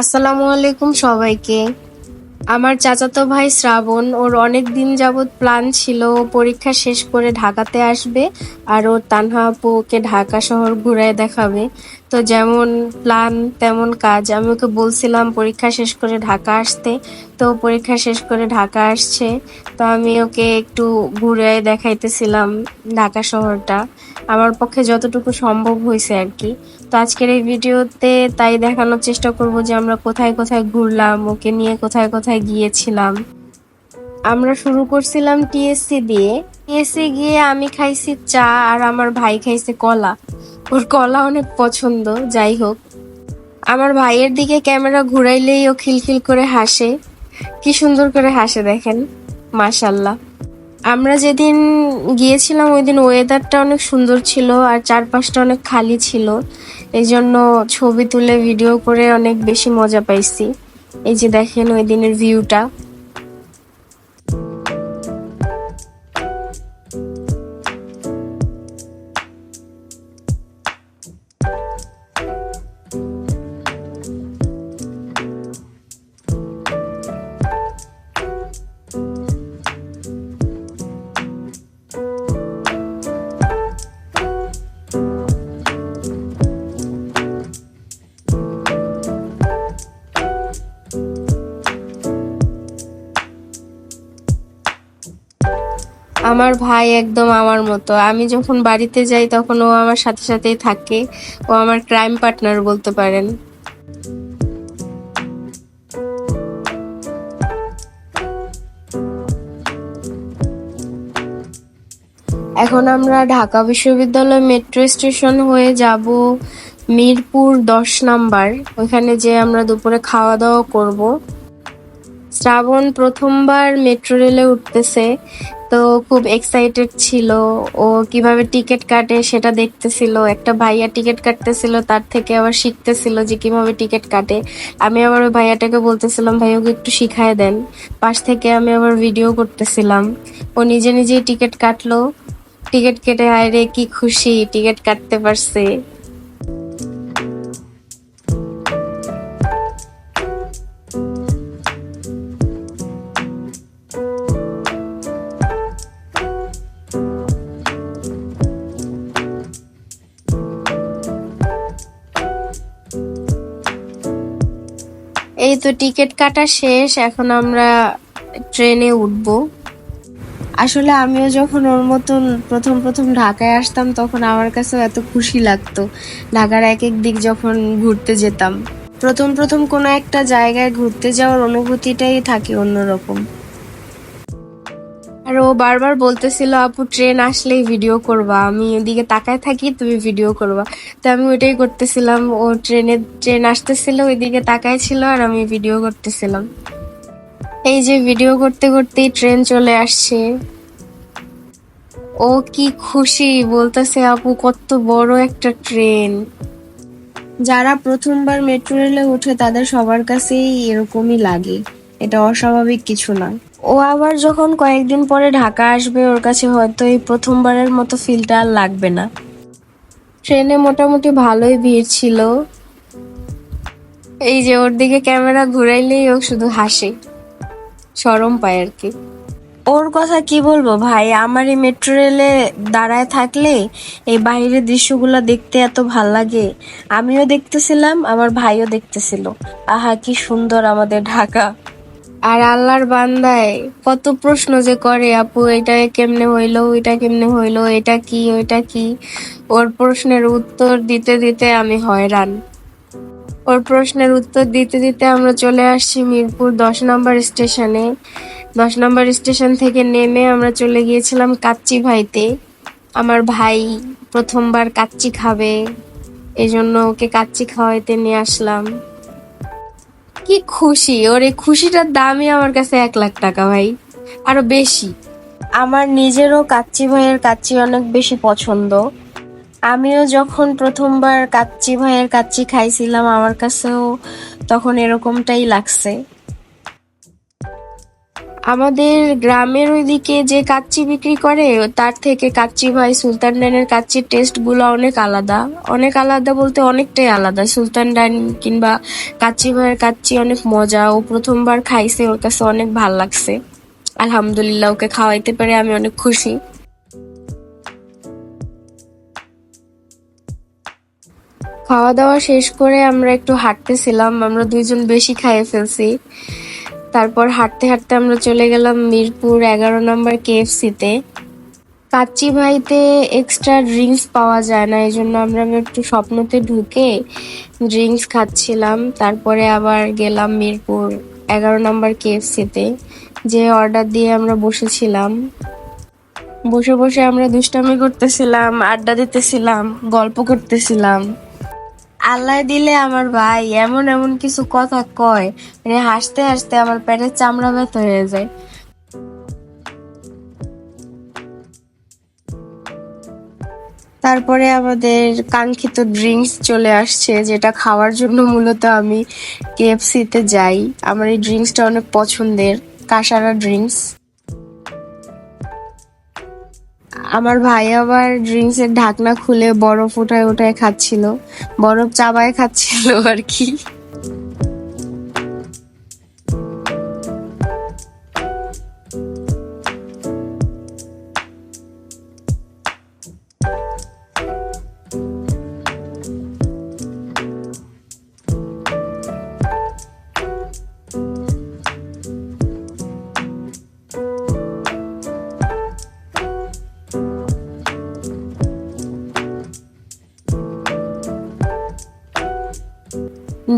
আসসালামু আলাইকুম সবাইকে। আমার চাচাতো ভাই শ্রাবণ, ওর অনেক দিন যাবৎ প্ল্যান ছিল পরীক্ষা শেষ করে ঢাকাতে আসবে আর ওর তানহা আপুকে ঢাকা শহর ঘুরায় দেখাবে। তো যেমন প্ল্যান তেমন কাজ। আমি ওকে বলছিলাম পরীক্ষা শেষ করে ঢাকা আসতে। তো পরীক্ষা শেষ করে ঢাকা আসছে। তো আমি ওকে একটু ঘুরে দেখাইতেছিলাম ঢাকা শহরটা। আমার পক্ষে যতটুকু সম্ভব হয়েছে আর কি। তো আজকের এই ভিডিওতে তাই দেখানোর চেষ্টা করব যে আমরা কোথায় কোথায় ঘুরলাম, ওকে নিয়ে কোথায় কোথায় গিয়েছিলাম। আমরা শুরু করছিলাম টিএসসি দিয়ে। টিএসসি গিয়ে আমি খাইছি চা আর আমার ভাই খাইছে কলা। ওর কলা অনেক পছন্দ, যাই হোক। আমার ভাইয়ের দিকে ক্যামেরা ঘুরাইলেই ও খিলখিল করে হাসে। কি সুন্দর করে হাসে দেখেন, মাশাল্লাহ। আমরা যেদিন গিয়েছিলাম ওই দিন ওয়েদারটা অনেক সুন্দর ছিল আর চারপাশটা অনেক খালি ছিল। এই জন্য ছবি তুলে ভিডিও করে অনেক বেশি মজা পাইছি। এই যে দেখেন ওই দিনের ভিউটা আমার ভাই একদম আমার মতো। আমি যখন বাড়িতে যাই তখন ও আমার সাথে সাথেই থাকে। ও আমার ক্রাইম পার্টনার বলতে পারেন। এখন আমরা ঢাকা বিশ্ববিদ্যালয় মেট্রো স্টেশন হয়ে যাব মিরপুর দশ নাম্বার। ওইখানে যে আমরা দুপুরে খাওয়া দাওয়া করব। শ্রাবণ প্রথমবার মেট্রো রেলে উঠতেছে। তো খুব এক্সাইটেড ছিল। ও কীভাবে টিকিট কাটে সেটা দেখতেছিল। একটা ভাইয়া টিকিট কাটতেছিল, তার থেকে আবার শিখতেছিল যে কীভাবে টিকিট কাটে। আমি আবার ওই ভাইয়াটাকে বলতেছিলাম, ভাই, ওকে একটু শিখায় দেন। পাশ থেকে আমি আবার ভিডিও করতেছিলাম। ও নিজে নিজেই টিকিট কাটলো। টিকিট কেটে, আয় রে, কি খুশি টিকিট কাটতে পারছে। তো টিকিট কাটা শেষ, এখন আমরা ট্রেনে উঠব। আসলে আমিও যখন ওর মতন প্রথম প্রথম ঢাকায় আসতাম, তখন আমার কাছেও এত খুশি লাগতো। ঢাকার এক এক দিক যখন ঘুরতে যেতাম। প্রথম প্রথম কোনো একটা জায়গায় ঘুরতে যাওয়ার অনুভূতিটাই থাকে অন্যরকম। আর ও বারবার বলতেছিল, আপু ট্রেন আসলেই ভিডিও করবা। আমি ওদিকে তাকায় থাকি, তুমি ভিডিও করবা। তো আমি ওইটাই করতেছিলাম। ও ট্রেনে ট্রেন আসতেছিল, ওইদিকে তাকায় ছিল আর আমি ভিডিও করতেছিলাম। এই যে ভিডিও করতে করতেই ট্রেন চলে আসছে। ও কি খুশি, বলতেছে, আপু, কত বড় একটা ট্রেন যারা প্রথমবার মেট্রো রেলে উঠে তাদের সবার কাছেই এরকমই লাগে। এটা অস্বাভাবিক কিছু না। ও আবার যখন কয়েকদিন পরে ঢাকা আসবে, ওর কাছে হয়তো এই প্রথমবারের মতো ফিলটা আর লাগবে না। ট্রেনে মোটামুটি ভালোই ভিড় ছিল। এই যে ওর দিকে ক্যামেরা ঘুরাইলেই ও শুধু হাসে। সরম পায় আর কি। ওর কথা কি বলব ভাই, আমার এই মেট্রো রেলে দাঁড়ায় থাকলে এই বাইরের দৃশ্যগুলো দেখতে এত ভালো লাগে। আমিও দেখতেছিলাম, আমার ভাইও দেখতেছিল। আহা, কি সুন্দর আমাদের ঢাকা। আর আল্লাহর বান্দায় কত প্রশ্ন যে করে, আপু, এটা কেমনে হইল? ওইটা কেমনে হইল? এটা কি? ওইটা কি? ওর প্রশ্নের উত্তর দিতে দিতে আমি হয়রান। ওর প্রশ্নের উত্তর দিতে দিতে আমরা চলে আসছি মিরপুর দশ নম্বর স্টেশনে। দশ নম্বর স্টেশন থেকে নেমে আমরা চলে গিয়েছিলাম কাচ্চি ভাইতে। আমার ভাই প্রথমবার কাচ্চি খাবে এই জন্য ওকে কাচ্চি খাওয়াইতে নিয়ে আসলাম। কি খুশি? ওর এই খুশিটার দামই আমার কাছে এক লাখ টাকা ভাই। আরও বেশি। আমার নিজেরও কাচ্চি ভাইয়ের কাচ্চি অনেক বেশি পছন্দ। আমিও যখন প্রথমবার কাচ্চি ভাইয়ের কাচ্চি খাইছিলাম, আমার কাছেও তখন এরকমটাই লাগছে। আমাদের গ্রামের ওইদিকে যে কাচ্চি বিক্রি করে, তার থেকে কাচ্চি ভাই সুলতান ডাইনের কাচ্চির টেস্টগুলো অনেক আলাদা। অনেক আলাদা বলতে অনেকটাই আলাদা। সুলতান ডাইন কিংবা কাচ্চি ভাইয়ের কাচ্চি অনেক মজা। ও প্রথমবার খাইছে, ওর কাছে অনেক ভালো লাগছে। আলহামদুলিল্লাহ, ওকে খাওয়াইতে পেরে আমি অনেক খুশি। খাওয়া দাওয়া শেষ করে আমরা একটু হাঁটতেছিলাম। আমরা দুইজন বেশি খাইয়ে ফেলছি। তারপর হাঁটতে হাঁটতে আমরা চলে গেলাম মিরপুর এগারো নম্বর কেএফসিতে কাচ্চি ভাইতে এক্সট্রা ড্রিঙ্কস পাওয়া যায় না এই জন্য আমরা একটু স্বপ্নতে ঢুকে ড্রিঙ্কস খাচ্ছিলাম। তারপরে আবার গেলাম মিরপুর এগারো নম্বর কেএফসিতে যে অর্ডার দিয়ে আমরা বসেছিলাম। বসে বসে আমরা দুষ্টামি করতেছিলাম, আড্ডা দিতেছিলাম, গল্প করতেছিলাম। আল্লাহ দিলে আমার ভাই এমন এমন কিছু কথা কয় মানে হাসতে হাসতে আমার পেটের চামড়া ব্যথা হয়ে যায়। তারপরে আমাদের কাঙ্ক্ষিত ড্রিঙ্কস চলে আসছে, যেটা খাওয়ার জন্য মূলত আমি কেএফসিতে যাই। আমার এই ড্রিঙ্কসটা অনেক পছন্দের, কাসারা ড্রিঙ্কস। আমার ভাই আবার ড্রিঙ্কস এর ঢাকনা খুলে বরফ ওঠায় ওঠায় খাচ্ছিল। বরফ চাবায় খাচ্ছিল আর কি।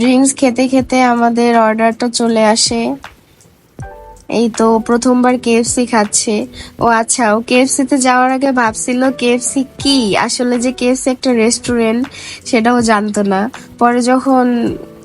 ড্রিঙ্কস খেতে খেতে আমাদের অর্ডারটা চলে আসে। এই তো প্রথমবার কেএফসি খাচ্ছে। ও আচ্ছা ও কেএফসি তে যাওয়ার আগে ভাবছিল কেএফসি কি? আসলে যে কেএফসি একটা রেস্টুরেন্ট সেটাও জানতো না। পরে যখন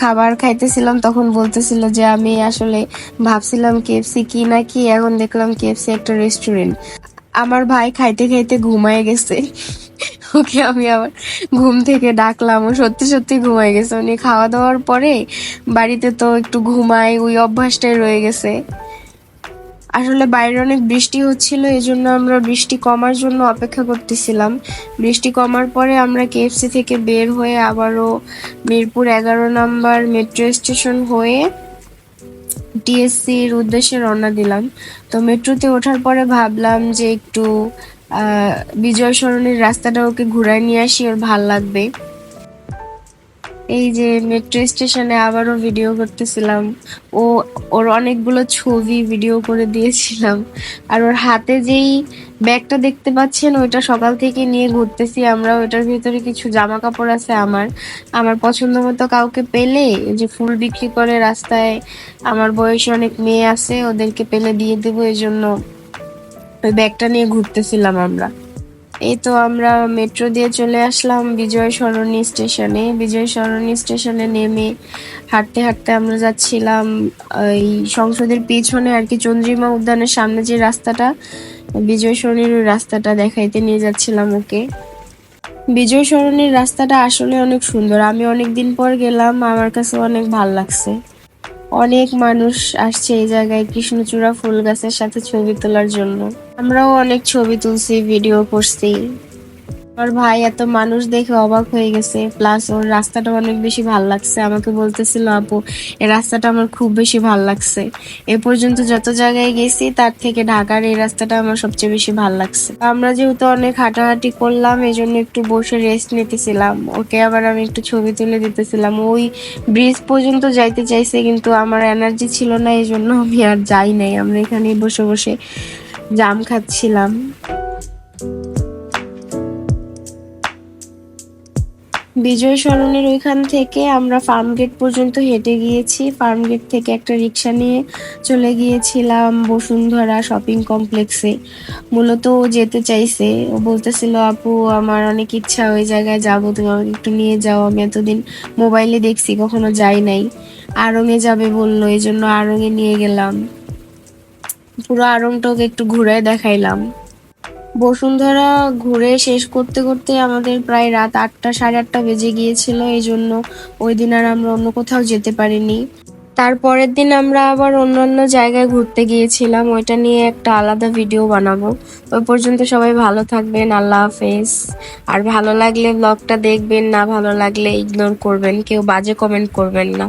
খাবার খাইতেছিলাম, তখন বলতেছিল যে আমি আসলে ভাবছিলাম কেএফসি কি না কি, এখন দেখলাম কেএফসি একটা রেস্টুরেন্ট আমার ভাই খাইতে খাইতে ঘুমায় গেছে। ওকে আমি আবার ঘুম থেকে ডাকলাম, ও সত্যি সত্যি ঘুমাই গেছে। উনি খাওয়া দাওয়ার পরে বাড়িতে তো একটু ঘুমাই ওই অভ্যাসটাই রয়ে গেছে। আসলে বাইরে অনেক বৃষ্টি হচ্ছিল এই জন্য আমরা বৃষ্টি কমার জন্য অপেক্ষা করতেছিলাম। বৃষ্টি কমার পরে আমরা কেএফসি থেকে বের হয়ে আবারও মিরপুর এগারো নম্বর মেট্রো স্টেশন হয়ে টিএসসির উদ্দেশ্যে রওনা দিলাম। তো মেট্রোতে ওঠার পরে ভাবলাম যে একটু বিজয় সরণির রাস্তাটা ওকে ঘুরায় নিয়ে আসি, ওর ভালো লাগবে। এই যে মেট্রো স্টেশনে আবারও ভিডিও করতেছিলাম। ও, ওর অনেকগুলো ছবি ভিডিও করে দিয়েছিলাম। আর ওর হাতে যেই ব্যাগটা দেখতে পাচ্ছেন, ওইটা সকাল থেকে নিয়ে ঘুরতেছি আমরা। ওইটার ভিতরে কিছু জামা কাপড় আছে আমার। আমার পছন্দ মতো কাউকে পেলে যে ফুল বিক্রি করে রাস্তায়, আমার বয়সী অনেক মেয়ে আছে, ওদেরকে পেলে দিয়ে দেবো এই জন্য ওই ব্যাগটা নিয়ে ঘুরতেছিলাম আমরা। এই তো আমরা মেট্রো দিয়ে চলে আসলাম বিজয় সরণি স্টেশনে বিজয় সরণি স্টেশনে নেমে হাঁটতে হাঁটতে আমরা যাচ্ছিলাম এই সংসদের পিছনে আর কি চন্দ্রিমা উদ্যানের সামনে যে রাস্তাটা, বিজয় সরণির ওই রাস্তাটা দেখাইতে নিয়ে যাচ্ছিলাম ওকে। বিজয় সরণির রাস্তাটা আসলে অনেক সুন্দর। আমি অনেক দিন পর গেলাম, আমার কাছে অনেক ভালো লাগছে। অনেক মানুষ আসছে এই জায়গায় কৃষ্ণচূড়া ফুল গাছের সাথে ছবি তোলার জন্য। আমরাও অনেক ছবি তুলছি ভিডিও করছি। আমার ভাই এত মানুষ দেখে অবাক হয়ে গেছে। প্লাস ওর রাস্তাটা অনেক বেশি ভালো লাগছে। আমাকে বলতেছিল, আপু, এই রাস্তাটা আমার খুব বেশি ভালো লাগছে। এ পর্যন্ত যত জায়গায় গেছি, তার থেকে ঢাকার এই রাস্তাটা আমার সবচেয়ে বেশি ভালো লাগছে। আমরা যেহেতু অনেক হাঁটাহাঁটি করলাম, এই জন্য একটু বসে রেস্ট নিতেছিলাম। ওকে আবার আমি একটু ছবি তুলে দিতেছিলাম। ওই ব্রিজ পর্যন্ত যাইতে চাইছে, কিন্তু আমার এনার্জি ছিল না, এই জন্য আমি আর যাই নাই। আমরা এখানেই বসে বসে জাম খাচ্ছিলাম। বিজয় সরণির ওইখান থেকে আমরা ফার্ম গেট পর্যন্ত হেঁটে গিয়েছি। ফার্ম গেট থেকে একটা রিক্সা নিয়ে চলে গিয়েছিলাম বসুন্ধরা শপিং কমপ্লেক্সে মূলত ও যেতে চাইছে। ও বলতেছিল, আপু, আমার অনেক ইচ্ছা ওই জায়গায় যাব, তুমি আমাকে একটু নিয়ে যাও। আমি এতদিন মোবাইলে দেখছি, কখনো যাই নাই। আড়ংয়ে যাবে বলল এই জন্য আড়ংয়ে নিয়ে গেলাম। পুরো আড়ংটা ওকে একটু ঘুরে দেখাইলাম। বসুন্ধরা ঘুরে শেষ করতে করতে আমাদের প্রায় রাত আটটা, সাড়ে আটটা বেজে গিয়েছিল, এই জন্য ওই দিন আর আমরা অন্য কোথাও যেতে পারিনি। তারপরের দিন আমরা আবার অন্যান্য জায়গায় ঘুরতে গিয়েছিলাম, ওইটা নিয়ে একটা আলাদা ভিডিও বানাবো। ওই পর্যন্ত সবাই ভালো থাকবেন, আল্লাহ হাফেজ। আর ভালো লাগলে ব্লগটা দেখবেন, না ভালো লাগলে ইগনোর করবেন, কেউ বাজে কমেন্ট করবেন না।